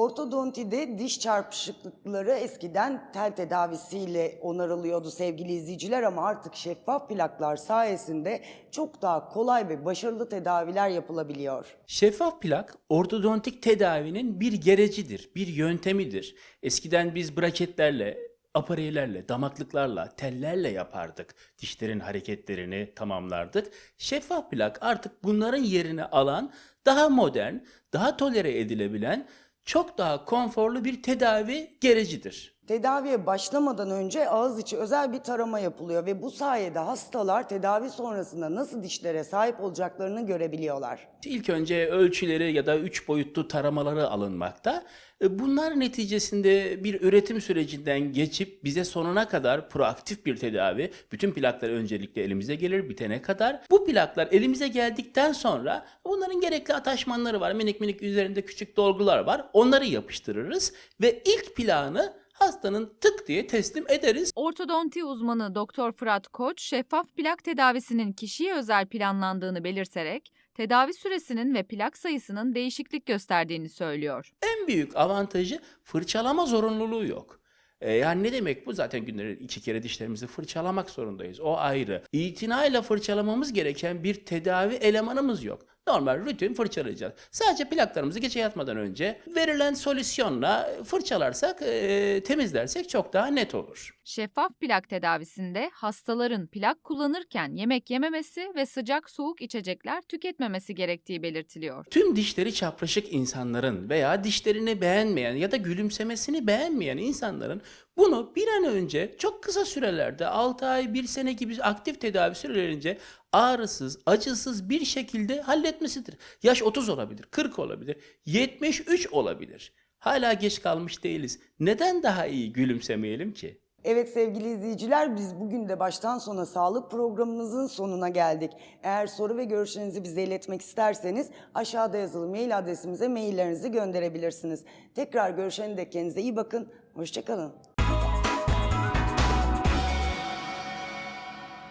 Ortodontide diş çarpışıklıkları eskiden tel tedavisiyle onarılıyordu sevgili izleyiciler ama artık şeffaf plaklar sayesinde çok daha kolay ve başarılı tedaviler yapılabiliyor. Şeffaf plak ortodontik tedavinin bir gerecidir, bir yöntemidir. Eskiden biz braketlerle, apareylerle, damaklıklarla, tellerle yapardık. Dişlerin hareketlerini tamamlardık. Şeffaf plak artık bunların yerini alan, daha modern, daha tolere edilebilen, çok daha konforlu bir tedavi gerecidir. Tedaviye başlamadan önce ağız içi özel bir tarama yapılıyor ve bu sayede hastalar tedavi sonrasında nasıl dişlere sahip olacaklarını görebiliyorlar. İlk önce ölçüleri ya da üç boyutlu taramaları alınmakta. E, Bunlar neticesinde bir üretim sürecinden geçip bize sonuna kadar proaktif bir tedavi, bütün plaklar öncelikle elimize gelir bitene kadar. Bu plaklar elimize geldikten sonra bunların gerekli ataşmanları var. Minik minik üzerinde küçük dolgular var. Onları yapıştırırız ve ilk plağını hastanın tık diye teslim ederiz. Ortodonti uzmanı Doktor Fırat Koç, şeffaf plak tedavisinin kişiye özel planlandığını belirterek, tedavi süresinin ve plak sayısının değişiklik gösterdiğini söylüyor. En büyük avantajı fırçalama zorunluluğu yok. E, yani ne demek bu? Zaten günde iki kere dişlerimizi fırçalamak zorundayız. O ayrı. İtinayla fırçalamamız gereken bir tedavi elemanımız yok. Normal rutin fırçalayacağız. Sadece plaklarımızı gece yatmadan önce verilen solüsyonla fırçalarsak, e, temizlersek çok daha net olur. Şeffaf plak tedavisinde hastaların plak kullanırken yemek yememesi ve sıcak soğuk içecekler tüketmemesi gerektiği belirtiliyor. Tüm dişleri çapraşık insanların veya dişlerini beğenmeyen ya da gülümsemesini beğenmeyen insanların bunu bir an önce çok kısa sürelerde 6 ay 1 sene gibi aktif tedavi sürelerince ağrısız, acısız bir şekilde halletmesidir. Yaş 30 olabilir, 40 olabilir, 73 olabilir. Hala geç kalmış değiliz. Neden daha iyi gülümsemeyelim ki? Evet sevgili izleyiciler biz bugün de baştan sona sağlık programımızın sonuna geldik. Eğer soru ve görüşlerinizi bize iletmek isterseniz aşağıda yazılı mail adresimize maillerinizi gönderebilirsiniz. Tekrar görüşene dek kendinize iyi bakın. Hoşçakalın.